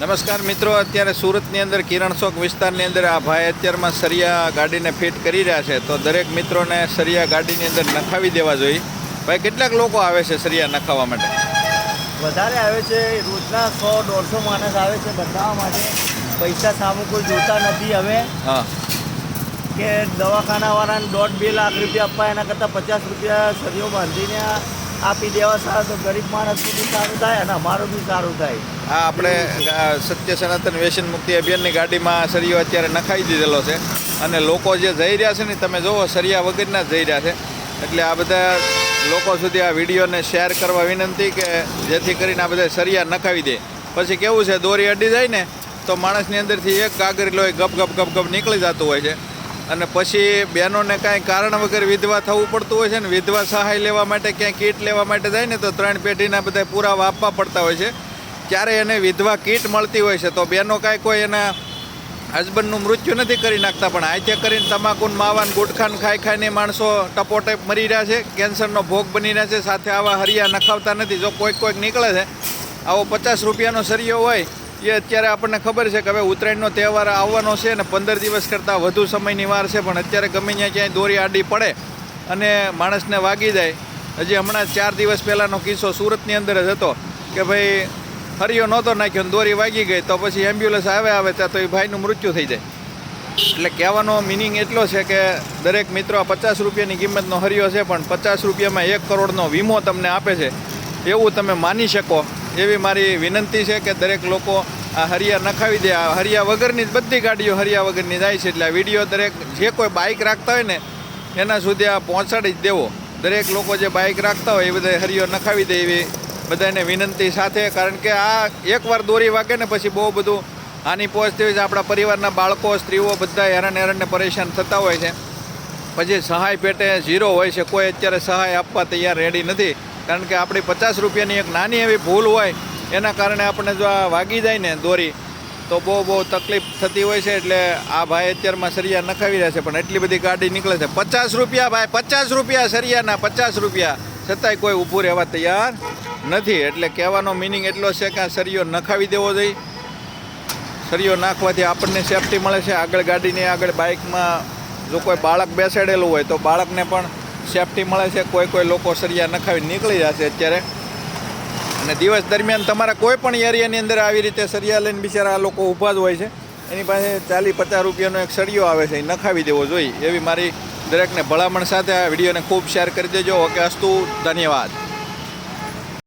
નમસ્કાર મિત્રો અત્યારે સુરતની અંદર કિરણ ચોક વિસ્તારની અંદર આ ભાઈ અત્યારમાં સરિયા ગાડીને ફિટ કરી રહ્યા છે. તો દરેક મિત્રોને સરિયા ગાડીની અંદર નખાવી દેવા જોઈએ. ભાઈ કેટલાક લોકો આવે છે સરિયા નખાવા માટે? વધારે આવે છે રોજના સો દોઢસો માણસ આવે છે બતાવવા માટે. પૈસા સામે કોઈ જોતા નથી હવે. હા. કે દવાખાનાવાળાને દોઢ બે લાખ રૂપિયા આપવા એના કરતાં પચાસ રૂપિયા સરિયો બાંધીને આપી દેવા સારા તો ગરીબ માણસનું બી સારું થાય અને અમારું બી સારું થાય. આ આપણે સત્ય સનાતન વ્યસન મુક્તિ અભિયાનની ગાડીમાં સરિયો અત્યારે નખાઈ દીધેલો છે અને લોકો જે જઈ રહ્યા છે ને, તમે જુઓ, સરિયા વગરના જઈ રહ્યા છે. એટલે આ બધા લોકો સુધી આ વિડીયોને શેર કરવા વિનંતી કે જેથી કરીને આ બધા સરિયા નખાવી દે. પછી કેવું છે, દોરી અડી જાય ને, તો માણસની અંદરથી એક કાગર લોહી ગપ ગપ ગપ ગપ નીકળી જતું હોય છે. અને પછી બહેનોને કાંઈ કારણ વગર વિધવા થવું પડતું હોય છે ને, વિધવા સહાય લેવા માટે ક્યાંય કીટ લેવા માટે જાય ને, તો ત્રણ પેઢીના બધા પુરાવા આપવા પડતા હોય છે. ત્યારે એને વિધવા કીટ મળતી હોય છે, તો બહેનો કાંઈ કોઈ એના હસબન્ડનું મૃત્યુ નથી કરી નાખતા, પણ આતે કરીને તમાકુન, માવાન, ગુટખાન ખાઈ ખાઈને માણસો ટપોટેપ મરી રહ્યા છે, કેન્સરનો ભોગ બની રહ્યા છે, સાથે આવા હરિયા નખાવતા નથી. જો કોઈક કોઈક નીકળે છે, આવો પચાસ રૂપિયાનો સરિયો હોય એ અત્યારે આપણને ખબર છે કે હવે ઉત્તરાયણનો તહેવાર આવવાનો છે ને પંદર દિવસ કરતાં વધુ સમયની વાર છે, પણ અત્યારે ગમે ત્યાં ક્યાંય દોરી આડી પડે અને માણસને વાગી જાય. હજી હમણાં ચાર દિવસ પહેલાંનો કિસ્સો સુરતની અંદર જ હતો કે ભાઈ હરિયો નહોતો નાખ્યો ને દોરી વાગી ગઈ, તો પછી એમ્બ્યુલન્સ આવે આવે ત્યાં તો એ ભાઈનું મૃત્યુ થઈ જાય. એટલે કહેવાનો મિનિંગ એટલો છે કે દરેક મિત્રો પચાસ રૂપિયાની કિંમતનો હરિયો છે, પણ પચાસ રૂપિયામાં એક કરોડનો વીમો તમને આપે છે. એવું તમે માની શકો. એવી મારી વિનંતી છે કે દરેક લોકો આ હરિયા નખાવી દે. આ હરિયા વગરની જ બધી ગાડીઓ હરિયા વગરની જાય છે. એટલે આ વીડિયો દરેક જે કોઈ બાઇક રાખતા હોય ને, એના સુધી આ પહોંચાડી જ દેવો. દરેક લોકો જે બાઇક રાખતા હોય એ બધા હરિયો નખાવી દે એવી બધાને વિનંતી સાથે. કારણ કે આ એકવાર દોરી વાગે ને પછી બહુ બધું આની પહોંચતી હોય છે. આપણા પરિવારના બાળકો, સ્ત્રીઓ બધા હેરાન હેરાનને પરેશાન થતા હોય છે. પછી સહાય પેટે ઝીરો હોય છે. કોઈ અત્યારે સહાય આપવા તૈયાર રેડી નથી. કારણ કે આપણી પચાસ રૂપિયાની એક નાની એવી ભૂલ હોય, એના કારણે આપણને જો આ વાગી જાય ને દોરી, તો બહુ બહુ તકલીફ થતી હોય છે એટલે આ ભાઈ અત્યારમાં સરિયા નખાવી રહ્યા છે, પણ એટલી બધી ગાડી નીકળે છે. પચાસ રૂપિયા ભાઈ, પચાસ રૂપિયા સરિયાના, પચાસ રૂપિયા. છતાંય કોઈ ઊભું રહેવા તૈયાર નથી. એટલે કહેવાનો મિનિંગ એટલો છે કે આ સરિયો નખાવી દેવો જોઈએ. સરિયો નાખવાથી આપણને સેફટી મળે છે. આગળ ગાડીની આગળ બાઇકમાં જો કોઈ બાળક બેસાડેલું હોય, તો બાળકને પણ સેફટી મળે છે, કોઈ કોઈ લોકો સરિયા નખાવી નીકળી જશે અત્યારે. અને દિવસ દરમિયાન તમારા કોઈ પણ એરિયાની અંદર આવી રીતે સરિયા લઈને બિચારા આ લોકો ઊભા જ હોય છે. એની પાસે ચાલી પચાસ રૂપિયાનો એક સળિયો આવે છે, એ નખાવી દેવો જોઈએ. એવી મારી દરેકને ભલામણ સાથે આ વિડીયોને ખૂબ શેર કરી દેજો. ઓકે, અસ્તુ, ધન્યવાદ.